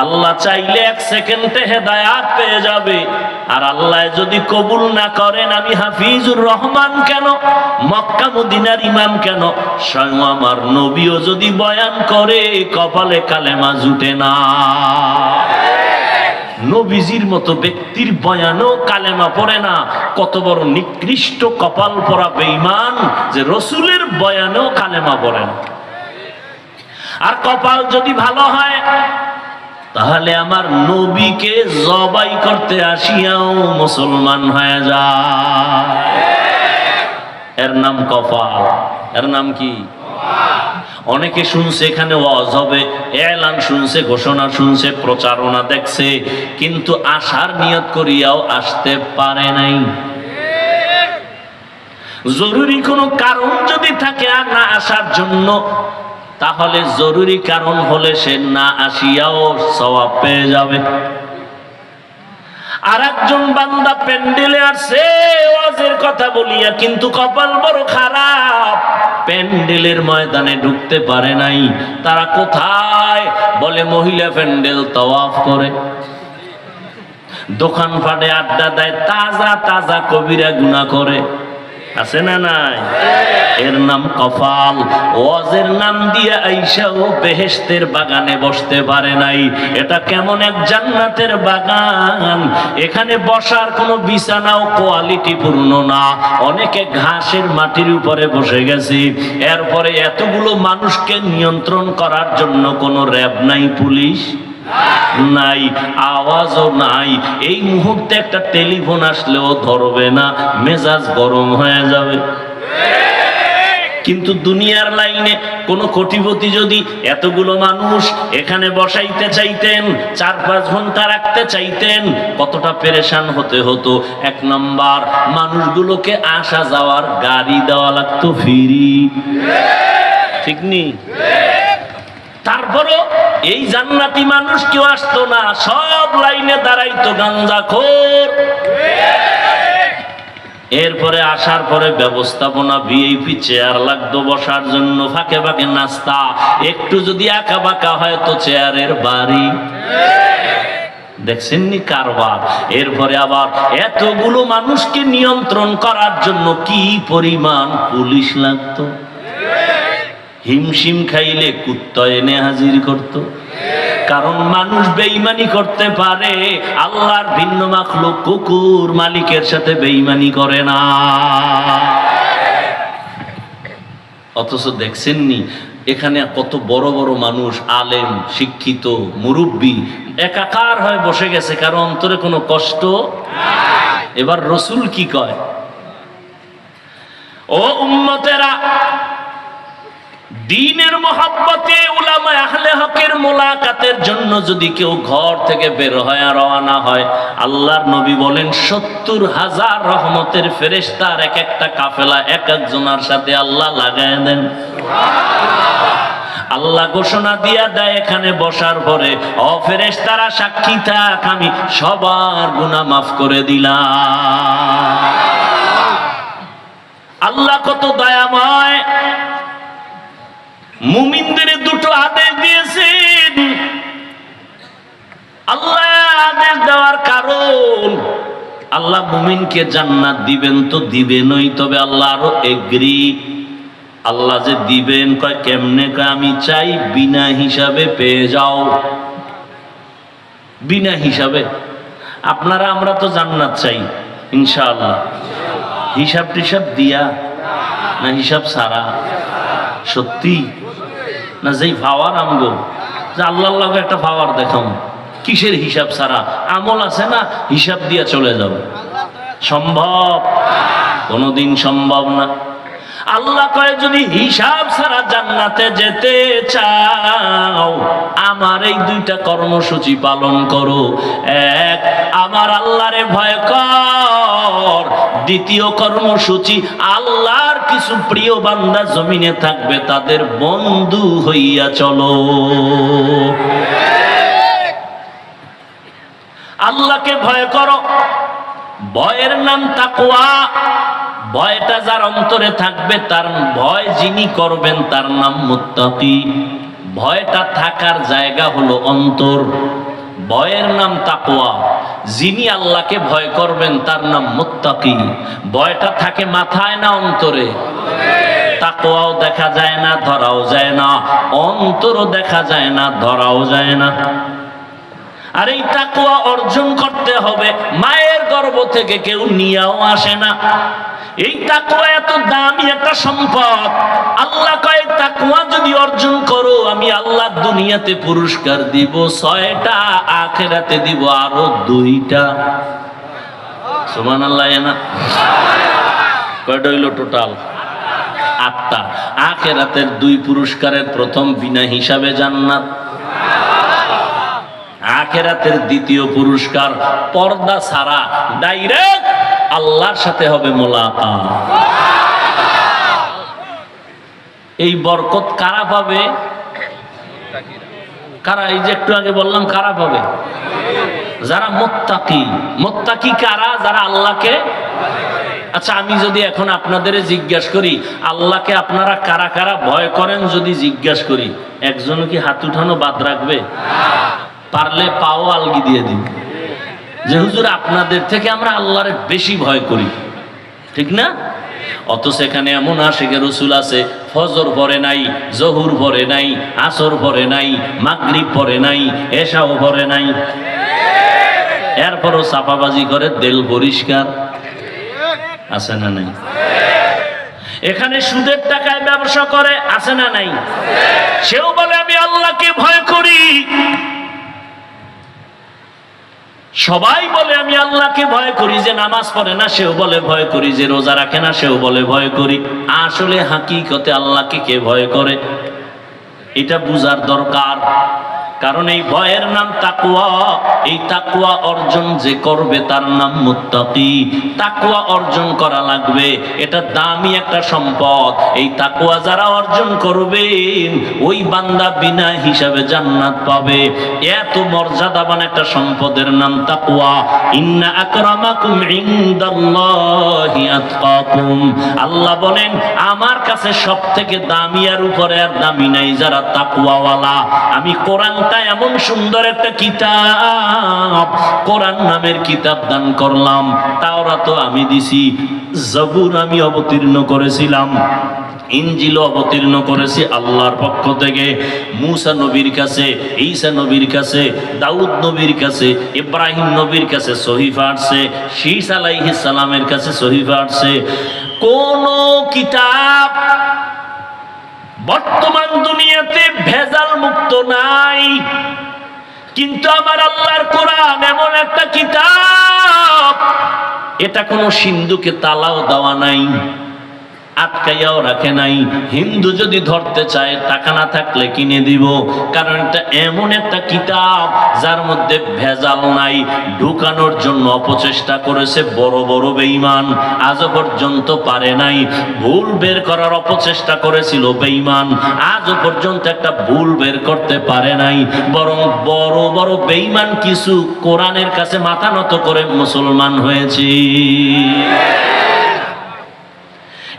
আল্লাহ চাইলে এক সেকেন্ডে হেদায়াত পেয়ে যাবে। আর আল্লাহ যদি কবুল না করেন, আমি হাফিজুর রহমান কেন? মক্কা মদিনার ইমাম কেন? স্বয়ং আমার নবীও যদি বয়ান করে, কপালে কালেমা জুটে না। নবীজির মতো ব্যক্তির বয়ানও কালেমা পড়ে না। কত বড় নিকৃষ্ট কপাল পরা বেঈমান যে রসুলের বয়ানেও কালেমা পড়ে না। আর কপাল যদি ভালো হয় তাহলে আমার নবীকে জবাই করতে আসিয়াও মুসলমান হয়ে যায় এর নাম কপাল এর নাম কি? অনেকে শুনছে এখানে ওয়াজ হবে, এলান শুনছে, ঘোষণা শুনছে, প্রচারণা দেখছে, কিন্তু আসার নিয়ত করিয়াও আসতে পারে নাই। জরুরি কোনো কারণ যদি থাকে আর না আসার জন্য তাহলে জরুরি কারণ হলে সে না আসিয়াও সওয়াব পেয়ে যাবে। আর একজন বান্দা প্যান্ডেলে আসছে ওয়াজের কথা বলিয়া কিন্তু কপাল বড় খারাপ। প্যান্ডেলের ময়দানে ঢুকতে পারে নাই, তারা কোথায়? বলে মহিলা প্যান্ডেল তওয়াফ করে। দোকান ফাটে আড্ডা দেয়, তাজা তাজা কবিরা গুণা করে। আছে না নাই? এর নাম কপাল ওয়াজের নাম দিয়ে আইসাও বেহেশতের বাগানে বসতে পারে নাই। এটা কেমন এক জান্নাতের বাগান? এখানে বসার কোনো বিছানাও কোয়ালিটি পূর্ণ না। অনেকে ঘাসের মাটির উপরে বসে গেছে। এরপরে এতগুলো মানুষকে নিয়ন্ত্রণ করার জন্য কোনো র্যাব নাই পুলিশ? নাই, আওয়াজও নাই। এই মুহূর্তে একটা টেলিফোন আসলেও ধরবে না, মেজাজ গরম হয়ে যাবে। কিন্তু দুনিয়ার লাইনে কোন কোটিপতি যদি এতগুলো মানুষ এখানে বসাইতে চাইতেন, চার পাঁচ ঘণ্টা রাখতে চাইতেন, কতটা পেরেশান হতে হতো। এক নাম্বার, মানুষগুলোকে আসা যাওয়ার গাড়ি দেওয়া লাগতো ফিরি। ঠিক নি? তারপরও এই জান্নাতি মানুষ কেউ আসতো না, সব লাইনে দাঁড়াইতো গাঞ্জা খোর এরপরে আসার পরে ব্যবস্থাপনা ভিআইপি চেয়ার লাগতো বসার জন্য, ফাঁকে ফাঁকে নাস্তা। একটু যদি আঁকা বাঁকা হয় তো চেয়ারের বাড়ি। দেখছেননি কারবার? এরপরে আবার এতগুলো মানুষকে নিয়ন্ত্রণ করার জন্য কি পরিমাণ পুলিশ লাগতো? হিমশিম খাইলে কুত্তা এনে হাজির করত। কারণ মানুষ বেইমানি করতে পারে, আল্লাহর ভিন্ন মাখলুক কুকুর মালিকের সাথে বেইমানি করে না। অথচ দেখছেননি, এখানে কত বড় বড় মানুষ, আলেম, শিক্ষিত, মুরব্বী, একাকার হয়ে বসে গেছে কারণ অন্তরে কোনো কষ্ট এবার রসুল কি কয়? ও উম্মতেরা দিনের মহাব্বতে উলামা আহলে হকের মোলাকাতের জন্য যদি কেউ ঘর থেকে বের হয় রওনা হয়, আল্লাহর নবী বলেন, সত্তর হাজার রহমতের ফেরেশতার এক একটা কাফেলা এক একজনের সাথে আল্লাহ লাগায় দেন। আল্লাহ ঘোষণা দিয়া দেয়, এখানে বসার পরে অফেরেশ তারা সাক্ষী থাক, আমি সবার গুনাহ মাফ করে দিলাম। আল্লাহ কত দয়াময়। মুমিনদের দুটো আদেশ দিয়েছেন। আল্লাহ আদেশ দেওয়ার কারণ, আল্লাহ মুমিনকে জান্নাত দিবেন তো দিবেনই, তবে আল্লাহ আরও এগ্রি আল্লাহ যে দিবেন, কয় কেমনে, কয় আমি চাই বিনা হিসাবে পেয়ে যাও। বিনা হিসাবে। আপনারা, আমরা তো জান্নাত চাই, ইনশাআল্লাহ। হিসাব টিসাব দিয়া, না হিসাব সারা সত্যি? না যেই ভাওয়ার আমগো? যে আল্লাহ আল্লাহ একটা ভাওয়ার দেখাম কিসের হিসাব ছাড়া আমল আছে না? হিসাব দিয়া চলে যাবে সম্ভব? কোনোদিন সম্ভব না। আল্লাহ কয়ে, যদি হিসাব ছাড়া জান্নাতে যেতে চাও, আমার এই দুইটা কর্মসূচি পালন করো। এক, আমার আল্লাহরে ভয় কর। দ্বিতীয় কর্মসূচি, আল্লাহর কিছু প্রিয় বান্দা জমিনে থাকবে, তাদের বন্ধু হইয়া চলো। আল্লাহকে ভয় করো। ভয়ের নাম তাকুয়া ভয়টা যার অন্তরে থাকবে, তার ভয় যিনি করবেন, তার নাম মুত্তাকি। ভয়টা থাকার জায়গা হলো অন্তর। ভয়ের নাম তাকওয়া। যিনি আল্লাহকে ভয় করবেন, তার নাম মুত্তাকি। ভয়টা থাকে মাথায় না অন্তরে। তাকওয়াও দেখা যায় না, ধরাও যায় না। অন্তরও দেখা যায় না, ধরাও যায় না। আর এই তাকুয়া অর্জন করতে হবে। মায়ের গর্ভ থেকে কেউ নিয়েও আসে না। এই তাকুয়া এত দামি একটা সম্পদ। আল্লাহ কয় তাকুয়া যদি অর্জন করো, আমি আল্লাহ দুনিয়াতে পুরস্কার দিব, ছয়টা, আখেরাতে দিব আরও দুইটা। সুমান আল্লাহ না? কয়টা হইল টোটাল? আটটা। আখেরাতের দুই পুরস্কারের প্রথম বিনা হিসাবে জান্নাত। আখেরাতের দ্বিতীয় পুরস্কার পর্দা ছাড়া। ডাইরেক্ট আল্লাহর সাথে হবে মোলাকা এই বরকত কারা পাবে? কারা, এই যে একটু আগে বললাম, কারা পাবে? যারা মোত্তাকি। মোত্তাকি কারা? যারা আল্লাহকে আচ্ছা আমি যদি এখন আপনাদের জিজ্ঞাস করি, আল্লাহকে আপনারা কারা কারা ভয় করেন যদি জিজ্ঞাস করি? একজন কি হাত উঠানো বাদ রাখবে? পারলে পাও আলগি দিয়ে দিন। যে হুজুর, আপনাদের থেকে আমরা আল্লাহরে বেশি ভয় করি। ঠিক না? অত সেখানে এমন আশেকে রসুল আছে, ফজর পরে নাই, জহুর পরে নাই, আসর পরে নাই, মাগরিব পরে নাই, এশাও পরে নাই। এরপরও চাপাবাজি করে, দেল পরিষ্কার। আছে না নাই? এখানে সুদের টাকায় ব্যবসা করে, আছে না নাই? সেও বলে, আমি আল্লাহকে ভয় করি। সবাই বলে, আমি আল্লাহকে ভয় করি যে নামাজ পড়ে না, সেও বলে ভয় করি, যে রোজা রাখে না, সেও বলে ভয় করি। আসলে হাকিকতে আল্লাহকে কে ভয় করে? এটা বুঝার দরকার। কারণ এই ভয়ের নাম তাকুয়া এই তাকুয়া অর্জন যে করবে তার নাম মুত্তাকি। তাকুয়া অর্জন করা লাগবে, এটা দামি একটা সম্পদ। এই তাকুয়া যারা অর্জন করবেন, ওই বান্দা বিনা হিসাবে জান্নাত পাবে। এত মর্যাদাবান একটা সম্পদের নাম তাকুয়া ইন্না আকরামাকুম ইনদাল্লাহি আতকাকুম। আল্লাহ বলেন, আমার কাছে সব থেকে দামি আর উপরে আর দামি নাই যারা তাকুয়াওয়ালা আমি কোরআনটা এমন সুন্দর একটা কিতাব। কোরআন নামের কিতাব দান করলাম। তাওরা তো আমি দিছি। জবুর আমি অবতীর্ণ করেছিলাম। ইঞ্জিল অবতীর্ণ করেছি আল্লাহর পক্ষ থেকে। মুসা নবীর কাছে, ঈসা নবীর কাছে, দাউদ নবীর কাছে, ইব্রাহিম নবীর কাছে সহিফা আসছে। শীষ আলাইহিস সালামের কাছে সহিফা আসছে। কোন কিতাব বর্তমান দুনিয়াতে ভেজাল মুক্ত নাই। কিন্তু আমার আল্লাহর কোরআন এমন একটা কিতাব, এটা কোনো সিন্ধুকে তালাও দেওয়া নাই। আটকাইয়াও রাখে নাই। হিন্দু যদি ধরতে চায়, টাকা না থাকলে কিনে দিব। কারণ এটা এমন একটা কিতাব, যার মধ্যে ভেজাল নাই, ঢুকানোর জন্য অপচেষ্টা করেছে বড় বড় বেঈমান। আজও পর্যন্ত পারে নাই। ভুল বের করার অপচেষ্টা করেছিল বেঈমান। আজও পর্যন্ত একটা ভুল বের করতে পারে নাই। বরং বড় বড় বেঈমান কিছু কোরআনের কাছে মাথা নত করে মুসলমান হয়েছে।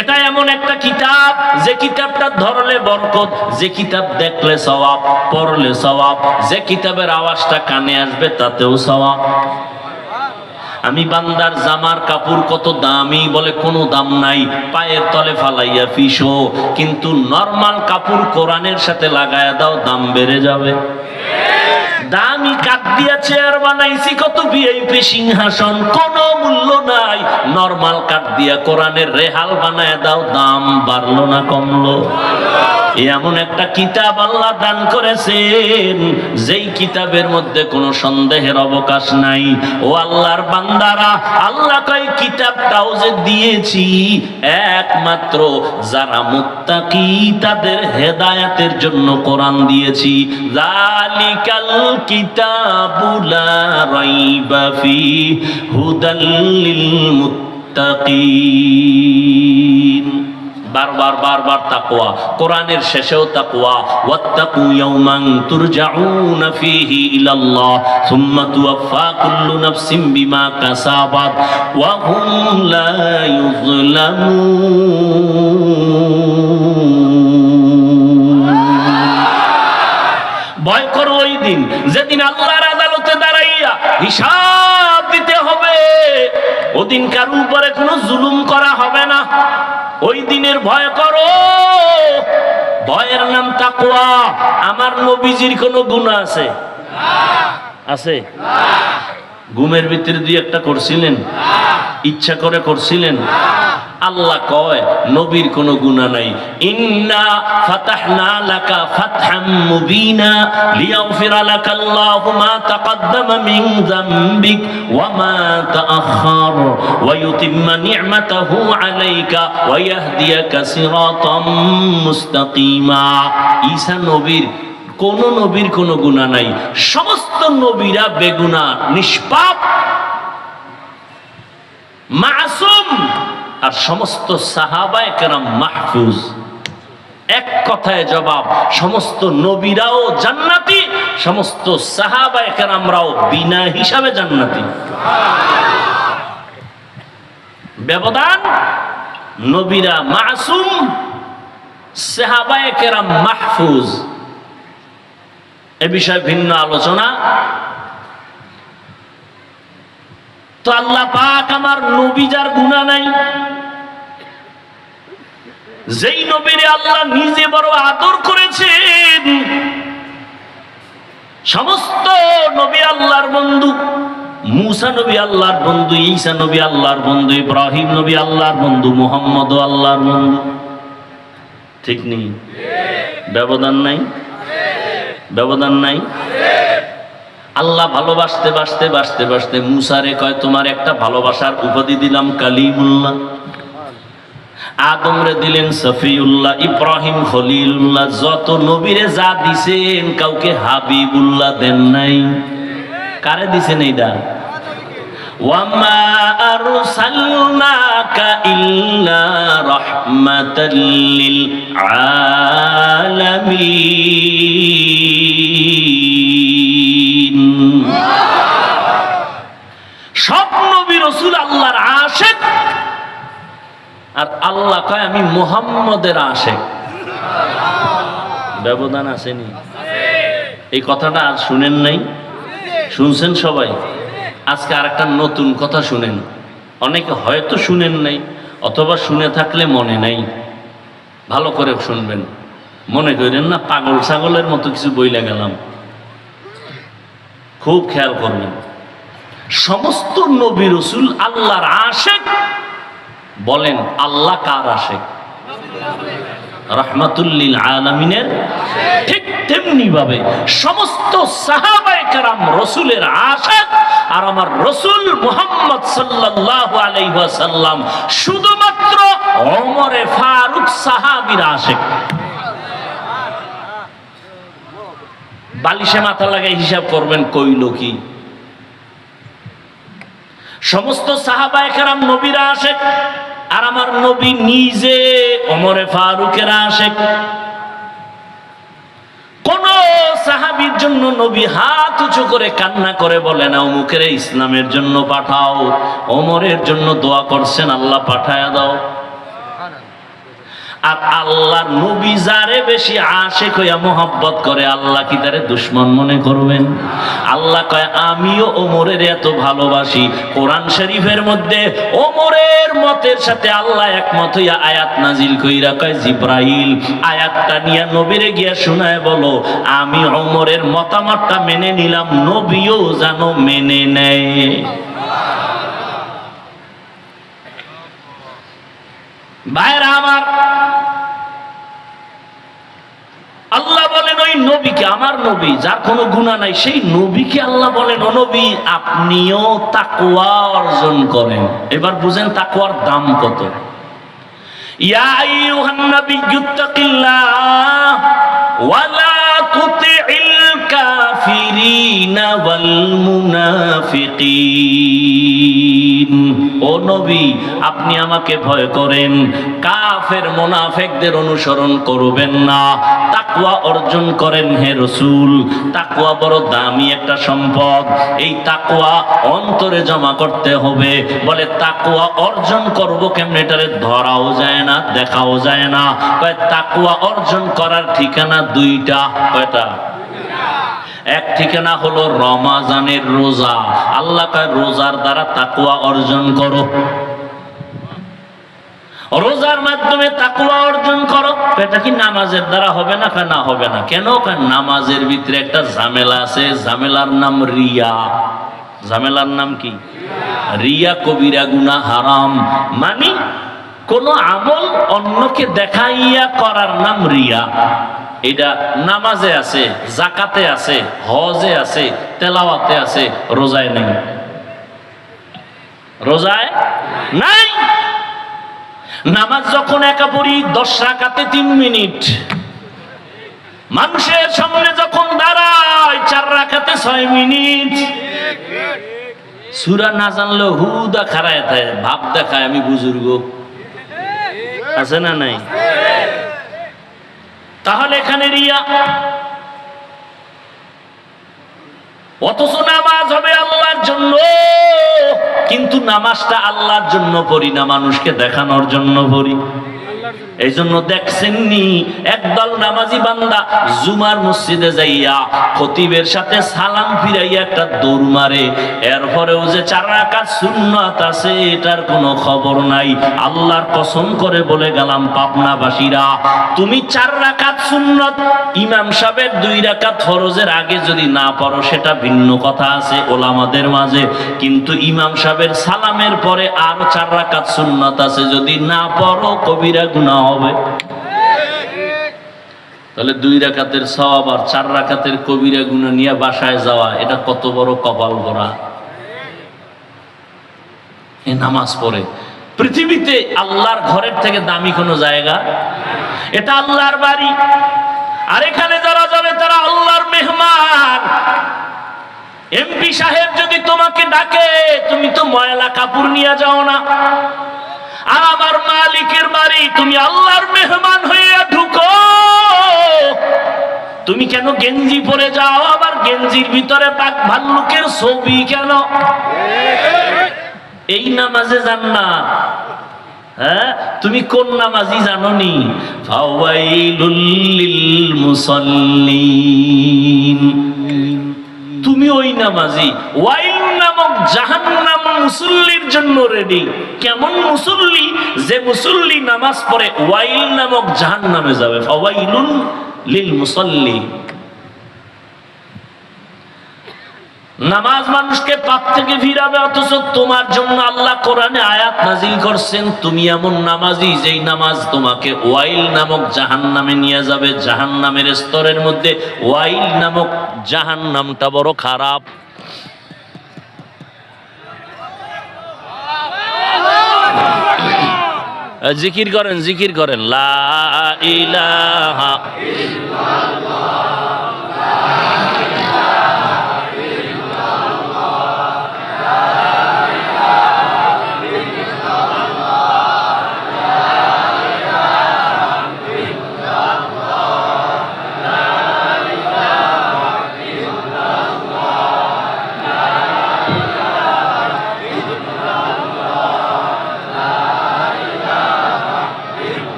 এটা এমন একটা কিতাব, যে কিতাবটা ধরলে বরকত, যে কিতাব দেখলে সওয়াব, পড়লে সওয়াব, যে কিতাবের আওয়াজটা কানে আসবে তাতেও সওয়াব। আমি বান্দার জামার কাপড় কত দামি বলে কোনো দাম নাই, পায়ের তলে ফালাইয়া ফিসো কিন্তু নরমাল কাপড় কোরআনের সাথে লাগায়া দাও, দাম বেড়ে যাবে। দামি কাঠ দিয়া চেয়ার বানাইছি, কত ভিআইপি সিংহাসন, কোনো মূল্য নাই। নরমাল কাঠ দিয়া কোরআনের রেহাল বানায় দাও, দাম বাড়লো না কমলো। এমন একটা কিতাব আল্লাহ দান করেছেন, যেই কিতাবের মধ্যে কোনো সন্দেহের অবকাশ নাই। ও আল্লাহর বান্দারা, আল্লাহ কয় কিতাবটাও যে দিয়েছি, একমাত্র যারা মুত্তাকি, তাদের হেদায়াতের জন্য কোরআন দিয়েছি। জালিকাল কিতাবুলা রাইবা ফি হুদাল লিল মুত্তাকিন বারবার বারবার তাকওয়া। কোরআনের শেষেও তাকওয়া। ওয়াত্তাকু ইয়াওমান তুরজাউনা ফীহি ইলাল্লাহ, সুম্মা তুওয়াফা কুল্লু নাফসিন বিমা কাসাবাত, ওয়া হুম লা ইউযলামুন ভয় করো ওই দিন। যেদিন আল্লাহর আদালতে দাঁড়াইয়া হিসাব দিতে হবে। ওদিন কারও উপরে কোনো জুলুম করা হবে না। ওই দিনের ভয় করো। ভয়ের নাম তাকুয়া আমার নবীজির কোনো গুণ আছে? আছে? ঘুমের ভিতরে দুই একটা করছিলেন? ইচ্ছা করে করছিলেন? আল্লাহ কয়, নবীর কোনো গুণা নাই। ইন্না ফাতাহনা লাকা ফাতহাম মুবিনা লিয়াগফিরা লাকা আল্লাহু মা তাকদ্দামা মিন যামবিক ওয়া মা তাআখার ওয়া ইউতিম্মা নি'মাতাহু আলাইকা ওয়া ইয়াহদিয়াকা সিরাতাম মুস্তাকিমা। ঈসা নবীর কোন নবীর কোনো গুণা নাই। সমস্ত নবীরা বেগুনা নিষ্পাপ, মাসুম, আর সমস্ত সাহাবায়ে কেরাম মাহফুজ। এক কথায় জবাব, সমস্ত নবীরাও জান্নাতি, সমস্ত সাহাবায়ে কেরামরাও বিনা হিসাবে জান্নাতি। ব্যবধান, নবীরা মাসুম, সাহাবায়ে কেরাম মাহফুজ। এ বিষয়ে ভিন্ন আলোচনা। তো আল্লাহ পাক আমার নবী যার গুণা নাই, যেই নবীরে আল্লাহ নিজে বড় আদর করেছেন, সমস্ত নবী আল্লাহর বন্ধু, মুসা নবী আল্লাহর বন্ধু, ঈসা নবী আল্লাহর বন্ধু, ইব্রাহিম নবী আল্লাহর বন্ধু মোহাম্মদ আল্লাহর বন্ধু। ঠিক নেই? ব্যবধান নাই? ব্যবধান নাই? আল্লাহ ভালোবাসতে বাসতে বাসতে বাসতে মুসারে কয়, তোমার একটা ভালোবাসার উপাধি দিলাম কালিমুল্লাহ। আদমরে দিলেন সফিউল্লাহ, ইব্রাহিম খলিলুল্লাহ। যত নবীরে যা দিছেন, কাউকে হাবিবুল্লাহ দেন নাই। কারে দিছেন এইটা ওয়ামা আলামিন। আর আল্লাহ কয়, আমি মোহাম্মদের আশেক। ব্যবধান আসেনি। এই কথাটা আর শুনেন নাই। শুনছেন সবাই? আজকে আর একটা নতুন কথা শুনেন। অনেকে হয়তো শুনেন নাই, অথবা শুনে থাকলে মনে নাই। ভালো করে শুনবেন। মনে করেন না, পাগল ছাগলের মতো কিছু বইলে গেলাম। খুব খেয়াল করবেন। সমস্ত নবী রসুল আল্লাহর আশেক বলেন, আল্লাহ কার আশেক? রহমাতুল্লিল আলমিনের? ঠিক তেমনি ভাবে সমস্ত সাহাবায়ে রসুলের আশেক আর আমার রসুল মুহাম্মদ সাল্লাল্লাহু আলাইহি ওয়াসাল্লাম শুধুমাত্র ওমরে ফারুক সাহাবীর আশেক। বালিশে মাথা লাগাই হিসাব করবেন, কইল কি? সমস্ত সাহাবা কেরাম নবীরা আসে আর আমার নবী নিজে অমরে ফারুকেরা আসে কোন সাহাবির জন্য নবী হাত উঁচু করে কান্না করে বলে না অমুকের ইসলামের জন্য পাঠাও অমরের জন্য দোয়া করছেন, আল্লাহ পাঠায় দাও। আর আল্লাহর নবী যারে বেশি আশেক হইয়া মোহাব্বত করে, আল্লাহ কি তারে দুশ্মন মনে করবেন? আল্লাহ কয়, আমিও ওমরের এত ভালোবাসি। কোরআন শরীফের মধ্যে ওমরের মতের সাথে আল্লাহ একমত হইয়া আয়াত নাজিল কইরা কয়, জিব্রাইল, আয়াতটা নিয়ে নবীরে গিয়া শোনায় বলো, আমি ওমরের মতামতটা মেনে নিলাম, নবীও যেন মেনে নেয়। ভাইরা আমার, আল্লাহ বলেন, ওই নবীকে, আমার নবী, যার কোনো গুণা নাই, সেই নবীকে আল্লাহ বলেন, ও নবী, আপনিও তাকুয়া অর্জন করেন। এবার বুঝেন তাকুয়ার দাম কত। ইয়া আইয়ুহান নাবিয়্যুত্তাকিল্লাহ ওয়ালা তুতিইল ওয়াল মুনাফিকিন ও নবী, আপনি আমাকে ভয় করেন। কাফের মুনাফিকদের অনুসরণ করবেন না। তাকওয়া অর্জন করেন হে রসুল। তাকওয়া বড় দামি একটা সম্পদ। এই তাকওয়া অন্তরে জমা করতে হবে। বলে, তাকওয়া অর্জন করব কেমনে? ধরাও যায় না, দেখাও যায় না। কয়, তাকওয়া অর্জন করার ঠিকানা দুইটা। কয়টা? এক ঠিকানা হলো রমাজানের রোজা। আল্লাহ কয়, রোজার দ্বারা তাকুয়া অর্জন করো। রোজার মাধ্যমে তাকুয়া অর্জন করো। এটা কি নামাজের দ্বারা হবে না না হবে না? কেন নামাজের ভিতরে একটা ঝামেলা আছে। ঝামেলার নাম রিয়া। ঝামেলার নাম কি? রিয়া কবিরা গুনা হারাম। মানে কোন আমল অন্যকে দেখাইয়া করার নাম রিয়া। এটা নামাজে আছে, জাকাতে আছে, হজে আছে, তেলাওয়াতে আছে, রোজায় নেই। রোজায় নাই। নামাজ যখন একা পড়ি, দশ রাকাতে তিন মিনিট। মানুষের সামনে যখন দাঁড়ায়, চার রাখাতে ছয় মিনিট। সুরা না জানলে হুদা খারায় থাকে ভাব দেখায় আমি বুজুর্গ। আছে না নাই? তাহলে এখানে রিয়া। অথচ নামাজ হবে আল্লাহর জন্য। কিন্তু নামাজটা আল্লাহর জন্য পড়ি না, মানুষকে দেখানোর জন্য পড়ি। এই জন্য দেখছেননি, একদল নামাজি বান্দা জুমার মসজিদে যাইয়া খতিবের সাথে সালাম ফিরাইয়া একটা দৌড় মারে। এরপরেও যে চার রাকাত সুন্নাত আছে, এটার কোনো খবর নাই। আল্লাহর কসম করে বলে গেলাম, পাবনাবাসীরা, তুমি চার রাকাত সুন্নত, ইমাম সাহেবের দুই রাকাত ফরজের আগে যদি না পড়ো, সেটা ভিন্ন কথা আছে ওলামাদের মাঝে। কিন্তু ইমাম সাহেবের সালামের পরে আর চার রাকাত সুন্নত আছে, যদি না পড়ো কবিরা গুনাহ হবে। তাহলে দুই রাকাতের সব আর চার রাকাতের কবিরা গুণ নিয়ে বাসায় যাওয়া, এটা কত বড় কপাল ভরা এ নামাজ পড়ে। পৃথিবীতে আল্লাহর ঘরের থেকে দামি কোনো জায়গা? এটা আল্লাহর বাড়ি। আর এখানে যারা যাবে, তারা আল্লাহর মেহমান। এমপি সাহেব যদি তোমাকে ডাকে, তুমি তো ময়লা কাপড় নিয়ে যাও না। আর আমার মালিকের বাড়ি, তুমি আল্লাহর মেহমান হইয়া ঢুকো। তুমি কেন গেঞ্জি পরে যাও? আবার গেঞ্জির ভিতরে পাক ভাল্লুকের ছবি কেন? এই নামাজে যান না হ্যাঁ? তুমি কোন নামাজি জানো নি ফাওয়াইলুল লিল মুসাল্লিন। তুমি ওই নামাজি। ওয়াইল নামক জাহান্নাম মুসল্লির জন্য রেডি কেমন মুসল্লি? যে মুসল্লি নামাজ পড়ে, ওয়াইল নামক জাহান্নামে যাবে। ফাওয়াইলুন লিল মুসাল্লি। নামাজ মানুষকে পাপ থেকে ফিরাবে, অথচ তোমার জন্য আল্লাহ কোরআনে আয়াত নাজিল করছেন, তুমি এমন নামাজি যেই নামাজ তোমাকে ওয়াইল নামক জাহান নামে নিয়ে যাবে। জাহান নামের স্তরের মধ্যে ওয়াইল নামক জাহান নামটা বড় খারাপ। জিকির করেন জিকির করেন, লা ইলাহা